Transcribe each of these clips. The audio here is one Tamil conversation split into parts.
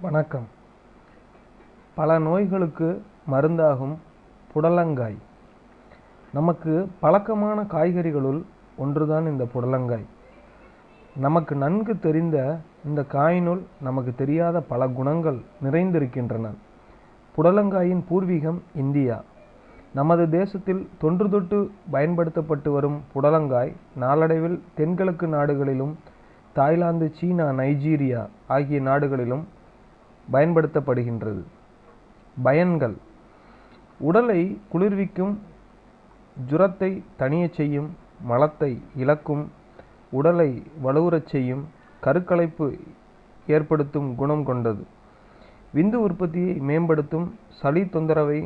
வணக்கம். பல நோய்களுக்கு மருந்தாகும் புடலங்காய். நமக்கு பழக்கமான காய்கறிகளுள் ஒன்றுதான் இந்த புடலங்காய். நமக்கு நன்கு தெரிந்த இந்த காயினுள் நமக்கு தெரியாத பல குணங்கள் நிறைந்திருக்கின்றன. புடலங்காயின் பூர்வீகம் இந்தியா. நமது தேசத்தில் தொன்று தொட்டு பயன்படுத்தப்பட்டு வரும் புடலங்காய் நாளடைவில் தென்கிழக்கு நாடுகளிலும் தாய்லாந்து சீனா நைஜீரியா ஆகிய நாடுகளிலும் பயன்படுத்தப்படுகின்றது. பயன்கள். உடலை குளிர்விக்கும் ஜுரத்தை தணியச் செய்யும் மலத்தை இழக்கும் உடலை வலுவுறச் செய்யும் கருக்கலைப்பு ஏற்படுத்தும் குணம் கொண்டது. விந்து உற்பத்தியை மேம்படுத்தும் சளி தொந்தரவை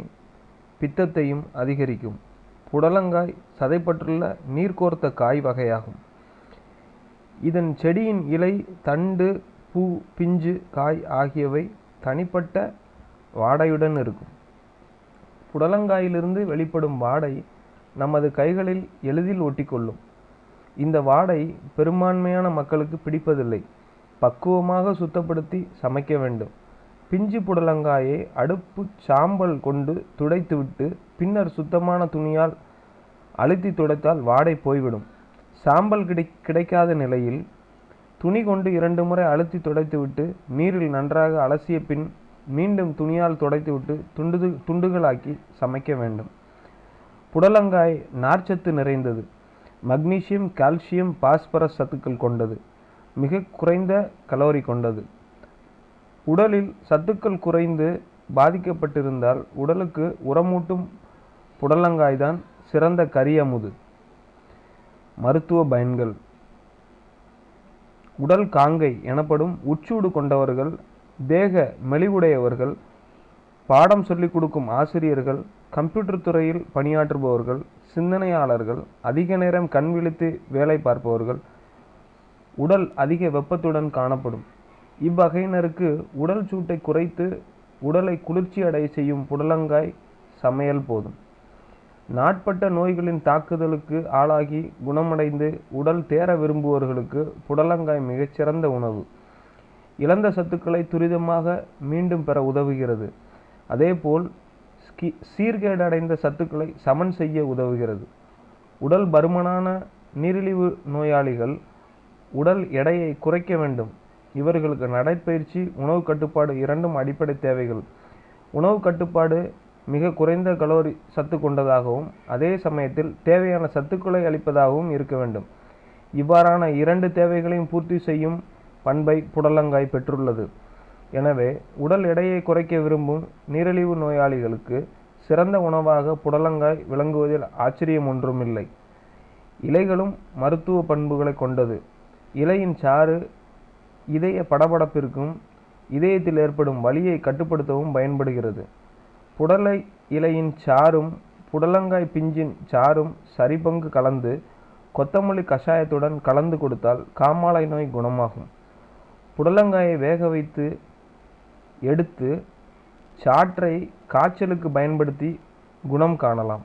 பித்தத்தையும் அதிகரிக்கும். புடலங்காய் சதைப்பற்றுள்ள நீர்க்கோர்த்த காய் வகையாகும். இதன் செடியின் இலை தண்டு பூ பிஞ்சு காய் ஆகியவை தனிப்பட்ட வாடையுடன் இருக்கும். புடலங்காயிலிருந்து வெளிப்படும் வாடை நமது கைகளில் எளிதில் ஒட்டிக்கொள்ளும். இந்த வாடை பெரும்பான்மையான மக்களுக்கு பிடிப்பதில்லை. பக்குவமாக சுத்தப்படுத்தி சமைக்க வேண்டும். பிஞ்சு புடலங்காயை அடுப்பு சாம்பல் கொண்டு துடைத்துவிட்டு பின்னர் சுத்தமான துணியால் அழுத்தி துடைத்தால் வாடை போய்விடும். சாம்பல் கிடை கிடைக்காத நிலையில் துணி கொண்டு இரண்டு முறை அழுத்தி துடைத்துவிட்டு நீரில் நன்றாக அலசிய பின் மீண்டும் துணியால் துடைத்துவிட்டு துண்டு துண்டுகளாக்கி சமைக்க வேண்டும். புடலங்காய் நார்ச்சத்து நிறைந்தது. மக்னீசியம் கால்சியம் பாஸ்பரஸ் சத்துக்கள் கொண்டது. மிக குறைந்த கலோரி கொண்டது. உடலில் சத்துக்கள் குறைந்து பாதிக்கப்பட்டிருந்தால் உடலுக்கு உரமூட்டும் புடலங்காய்தான் சிறந்த கரியமுது மருத்துவ பயன்கள். உடல் காங்கை எனப்படும் உச்சூடு கொண்டவர்கள் தேக மெலிவுடையவர்கள் பாடம் சொல்லிக் கொடுக்கும் ஆசிரியர்கள் கம்ப்யூட்டர் துறையில் பணியாற்றுபவர்கள் சிந்தனையாளர்கள் அதிக நேரம் கண் விழித்து வேலை பார்ப்பவர்கள் உடல் அதிக வெப்பத்துடன் காணப்படும். இவ்வகையினருக்கு உடல் சூட்டை குறைத்து உடலை குளிர்ச்சி அடைய செய்யும் புடலங்காய் சமையல் போதும். நாட்பட்ட நோய்களின் தாக்குதலுக்கு ஆளாகி குணமடைந்து உடல் தேர விரும்புவோர்களுக்கு புடலங்காய் மிகச்சிறந்த உணவு. இழந்த சத்துக்களை துரிதமாக மீண்டும் பெற உதவுகிறது. அதேபோல் சீர்கேடடைந்த சத்துக்களை சமன் செய்ய உதவுகிறது. உடல் பருமனான நீரிழிவு நோயாளிகள் உடல் எடையை குறைக்க வேண்டும். இவர்களுக்கு நடைப்பயிற்சி உணவு கட்டுப்பாடு இரண்டும் அடிப்படை தேவைகள். உணவு கட்டுப்பாடு மிக குறைந்த கலோரி சத்து கொண்டதாகவும் அதே சமயத்தில் தேவையான சத்துக்களை அளிப்பதாகவும் இருக்க வேண்டும். இவ்வாறான இரண்டு தேவைகளையும் பூர்த்தி செய்யும் பண்பை புடலங்காய் பெற்றுள்ளது. எனவே உடல் எடையை குறைக்க விரும்பும் நீரிழிவு நோயாளிகளுக்கு சிறந்த உணவாக புடலங்காய் விளங்குவதில் ஆச்சரியம் ஒன்றுமில்லை. இலைகளும் மருத்துவ பண்புகளை கொண்டது. இலையின் சாறு இதய படபடப்பிற்கும் இதயத்தில் ஏற்படும் வலியை கட்டுப்படுத்தவும் பயன்படுகிறது. புடலை இலையின் சாறும் புடலங்காய் பிஞ்சின் சாறும் சரிபங்கு கலந்து கொத்தமல்லி கஷாயத்துடன் கலந்து கொடுத்தால் காமாலை நோய் குணமாகும். புடலங்காயை வேக வைத்து எடுத்து சாற்றை காய்ச்சலுக்கு பயன்படுத்தி குணம் காணலாம்.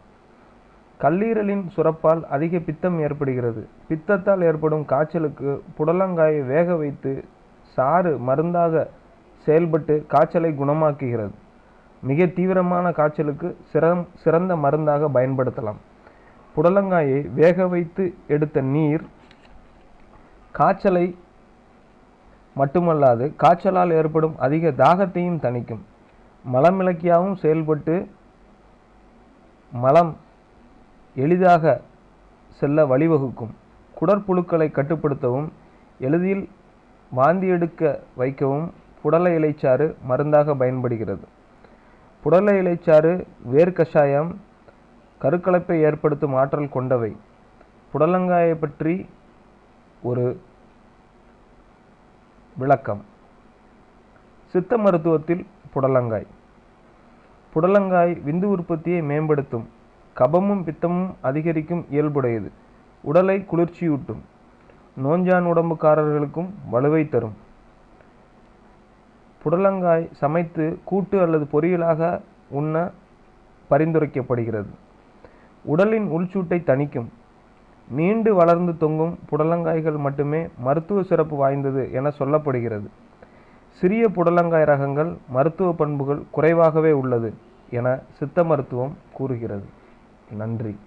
கல்லீரலின் சுரப்பால் அதிக பித்தம் ஏற்படுகிறது. பித்தத்தால் ஏற்படும் காய்ச்சலுக்கு புடலங்காயை வேக வைத்து சாறு மருந்தாக செயல்பட்டு காய்ச்சலை குணமாக்குகிறது. மிக தீவிரமான காய்ச்சலுக்கு சிறம் சிறந்த மருந்தாக பயன்படுத்தலாம். புடலங்காயை வேக வைத்து எடுத்த நீர் காய்ச்சலை மட்டுமல்லாது காய்ச்சலால் ஏற்படும் அதிக தாகத்தையும் தணிக்கும். மலமிளக்கியாகவும் செயல்பட்டு மலம் எளிதாக செல்ல வழிவகுக்கும். குடற்புழுக்களை கட்டுப்படுத்தவும் எளிதில் வாந்தி எடுக்க வைக்கவும் புடலை இலைச்சாறு மருந்தாக பயன்படுகிறது. புடலை இலைச்சாறு வேர்க்கஷாயம் கருக்கலைப்பை ஏற்படுத்தும் ஆற்றல் கொண்டவை. புடலங்காயை பற்றி ஒரு விளக்கம். சித்த மருத்துவத்தில் புடலங்காய். புடலங்காய் விந்து உற்பத்தியை மேம்படுத்தும். கபமும் பித்தமும் அதிகரிக்கும் இயல்புடையது. உடலை குளிர்ச்சியூட்டும். நோஞ்சான் உடம்புக்காரர்களுக்கும் வலுவை தரும். புடலங்காய் சமைத்து கூட்டு அல்லது பொரியலாக உண்ண பரிந்துரைக்கப்படுகிறது. உடலின் உள்சூட்டை தணிக்கும். நீண்டு வளர்ந்து தொங்கும் புடலங்காய்கள் மட்டுமே மருத்துவ சிறப்பு வாய்ந்தது என சொல்லப்படுகிறது. சிறிய புடலங்காய் ரகங்கள் மருத்துவ பண்புகள் குறைவாகவே உள்ளது என சித்த மருத்துவம் கூறுகிறது. நன்றி.